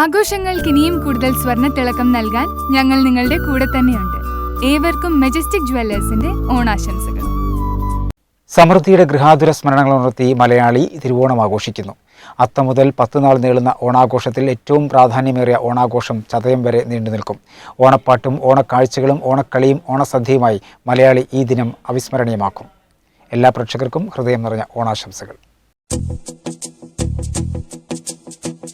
ആഘോഷങ്ങൾക്ക് ഇനിയും കൂടുതൽ സ്വർണത്തിളക്കം നൽകാൻ ഞങ്ങൾ നിങ്ങളുടെ കൂടെ തന്നെയുണ്ട്. ഏവർക്കും മെജസ്റ്റിക് ജുവല്ലേഴ്സിന്റെ ഓണാശംസകൾ. സമൃദ്ധിയുടെ ഗൃഹാതുര സ്മരണകൾ ഉണർത്തി മലയാളി തിരുവോണം ആഘോഷിക്കുന്നു. അത്തം മുതൽ പത്ത് നാൾ നീളുന്ന ഓണാഘോഷത്തിൽ ഏറ്റവും പ്രാധാന്യമേറിയ ഓണാഘോഷം ചതയം വരെ നീണ്ടു നിൽക്കും. ഓണപ്പാട്ടും ഓണക്കാഴ്ചകളും ഓണക്കളിയും ഓണസദ്യയുമായി മലയാളി ഈ ദിനം അവിസ്മരണീയമാക്കും. എല്ലാ പ്രേക്ഷകർക്കും ഹൃദയം നിറഞ്ഞ ഓണാശംസകൾ.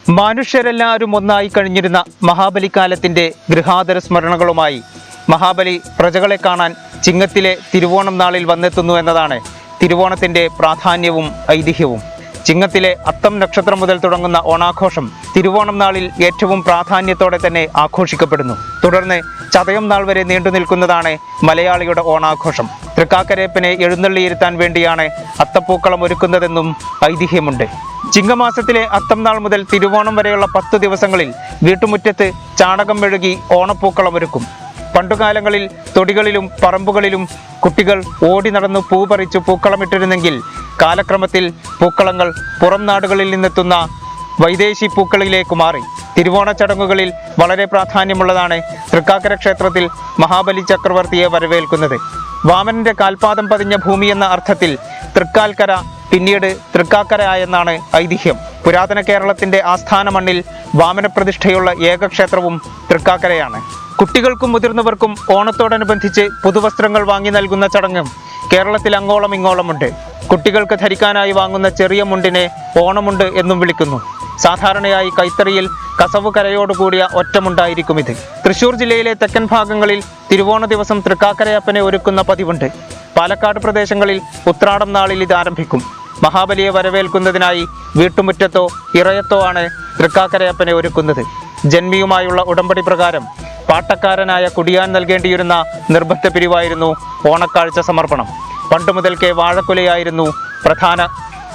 മനുഷ്യരെല്ലാവരും ഒന്നായി കഴിഞ്ഞിരുന്ന മഹാബലി കാലത്തിന്റെ ഗൃഹാതര സ്മരണകളുമായി മഹാബലി പ്രജകളെ കാണാൻ ചിങ്ങത്തിലെ തിരുവോണം നാളിൽ വന്നെത്തുന്നു എന്നതാണ് തിരുവോണത്തിന്റെ പ്രാധാന്യവും ഐതിഹ്യവും. ചിങ്ങത്തിലെ അത്തം നക്ഷത്രം മുതൽ തുടങ്ങുന്ന ഓണാഘോഷം തിരുവോണം നാളിൽ ഏറ്റവും പ്രാധാന്യത്തോടെ തന്നെ ആഘോഷിക്കപ്പെടുന്നു. തുടർന്ന് ചതയം നാൾ വരെ നീണ്ടു നിൽക്കുന്നതാണ് മലയാളിയുടെ ഓണാഘോഷം. തൃക്കാക്കരയപ്പനെ എഴുന്നള്ളിയിരുത്താൻ വേണ്ടിയാണ് അത്തപ്പൂക്കളം ഒരുക്കുന്നതെന്നും ഐതിഹ്യമുണ്ട്. ചിങ്ങമാസത്തിലെ അത്തം നാൾ മുതൽ തിരുവോണം വരെയുള്ള പത്ത് ദിവസങ്ങളിൽ വീട്ടുമുറ്റത്ത് ചാണകം മെഴുകി ഓണപ്പൂക്കളം ഒരുക്കും. പണ്ടുകാലങ്ങളിൽ തൊടികളിലും പറമ്പുകളിലും കുട്ടികൾ ഓടി നടന്നു പൂ പറിച്ചു പൂക്കളമിട്ടിരുന്നെങ്കിൽ കാലക്രമത്തിൽ പൂക്കളങ്ങൾ പുറം നാടുകളിൽ നിന്നെത്തുന്ന വൈദേശി പൂക്കളിലേക്ക് മാറി. തിരുവോണ ചടങ്ങുകളിൽ വളരെ പ്രാധാന്യമുള്ളതാണ് തൃക്കാക്കര ക്ഷേത്രത്തിൽ മഹാബലി ചക്രവർത്തിയെ വരവേൽക്കുന്നത്. വാമനന്റെ കാൽപാദം പതിഞ്ഞ ഭൂമി എന്ന അർത്ഥത്തിൽ തൃക്കാൽക്കര പിന്നീട് തൃക്കാക്കര എന്നാണ് ഐതിഹ്യം. പുരാതന കേരളത്തിന്റെ ആസ്ഥാന മണ്ണിൽ വാമനപ്രതിഷ്ഠയുള്ള പ്രതിഷ്ഠയുള്ള ഏകക്ഷേത്രവും തൃക്കാക്കരയാണ്. കുട്ടികൾക്കും മുതിർന്നവർക്കും ഓണത്തോടനുബന്ധിച്ച് പുതുവസ്ത്രങ്ങൾ വാങ്ങി നൽകുന്ന ചടങ്ങും കേരളത്തിൽ അങ്ങോളം ഇങ്ങോളമുണ്ട്. കുട്ടികൾക്ക് ധരിക്കാനായി വാങ്ങുന്ന ചെറിയ മുണ്ടിനെ ഓണമുണ്ട് എന്നും വിളിക്കുന്നു. സാധാരണയായി കൈത്തറിയിൽ കസവ് കരയോടുകൂടിയ ഒറ്റമുണ്ടായിരിക്കും ഇത്. തൃശൂർ ജില്ലയിലെ തെക്കൻ ഭാഗങ്ങളിൽ തിരുവോണ ദിവസം തൃക്കാക്കരയപ്പനെ ഒരുക്കുന്ന പതിവുണ്ട്. പാലക്കാട് പ്രദേശങ്ങളിൽ ഉത്രാടം നാളിൽ ഇത് ആരംഭിക്കും. മഹാബലിയെ വരവേൽക്കുന്നതിനായി വീട്ടുമുറ്റത്തോ ഇറയത്തോ ആണ് തൃക്കാക്കരയപ്പനെ ഒരുക്കുന്നത്. ജന്മിയുമായുള്ള ഉടമ്പടി പ്രകാരം പാട്ടക്കാരനായ കുടിയാൻ നൽകേണ്ടിയിരുന്ന നിർബന്ധ പിരിവായിരുന്നു ഓണക്കാഴ്ച സമർപ്പണം. പണ്ടു മുതൽക്കേ വാഴക്കുലയായിരുന്നു പ്രധാന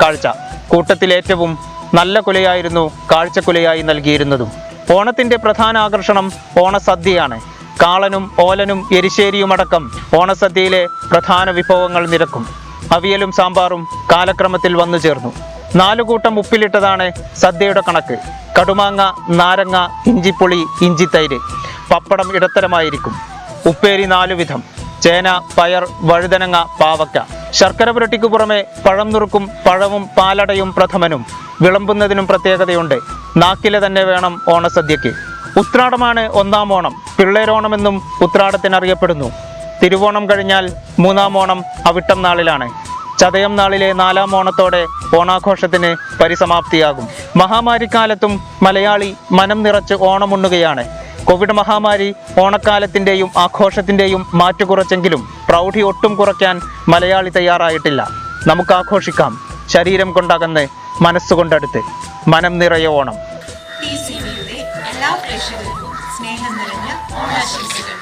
കാഴ്ച. കൂട്ടത്തിലേറ്റവും നല്ല കുലയായിരുന്നു കാഴ്ചക്കുലയായി നൽകിയിരുന്നതും. ഓണത്തിന്റെ പ്രധാന ആകർഷണം ഓണസദ്യയാണ്. കാളനും ഓലനും എരിശ്ശേരിയുമടക്കം ഓണസദ്യയിലെ പ്രധാന വിഭവങ്ങൾ നിരക്കും. അവിയലും സാമ്പാറും കാലക്രമത്തിൽ വന്നു ചേർന്നു. നാലുകൂട്ടം ഉപ്പിലിട്ടതാണ് സദ്യയുടെ കണക്ക്. കടുമാങ്ങ നാരങ്ങ ഇഞ്ചിപ്പുളി ഇഞ്ചിത്തൈര്. പപ്പടം ഇടത്തരമായിരിക്കും. ഉപ്പേരി നാലു വിധം. ചേന പയർ വഴുതനങ്ങ പാവക്ക ശർക്കര പുരട്ടിക്കു പുറമെ പഴം നുറുക്കും പഴവും പാലടയും പ്രഥമനും. വിളമ്പുന്നതിനും പ്രത്യേകതയുണ്ട്. നാക്കിലെ തന്നെ വേണം ഓണസദ്യക്ക് ഉത്രാടമാണ് ഒന്നാം ഓണം. പിള്ളേരോണമെന്നും ഉത്രാടത്തിന് അറിയപ്പെടുന്നു തിരുവോണം കഴിഞ്ഞാൽ മൂന്നാം ഓണം അവിട്ടം നാളിലാണ്. ചതയം നാളിലെ നാലാം ഓണത്തോടെ ഓണാഘോഷത്തിന് പരിസമാപ്തിയാകും. മഹാമാരിക്കാലത്തും മലയാളി മനം നിറച്ച് ഓണമുണ്ണുകയാണ്. കോവിഡ് മഹാമാരി ഓണക്കാലത്തിന്റെയും ആഘോഷത്തിന്റെയും മാറ്റു കുറച്ചെങ്കിലും പ്രൗഢി ഒട്ടും കുറയ്ക്കാൻ മലയാളി തയ്യാറായിട്ടില്ല. നമുക്ക് ആഘോഷിക്കാം. ശരീരം കൊണ്ടകന്ന് മനസ്സുകൊണ്ടടുത്ത്. മനം നിറയ ഓണം. എല്ലാ പ്രേക്ഷകർക്കും സ്നേഹം നിറഞ്ഞ ഓണാശംസകൾ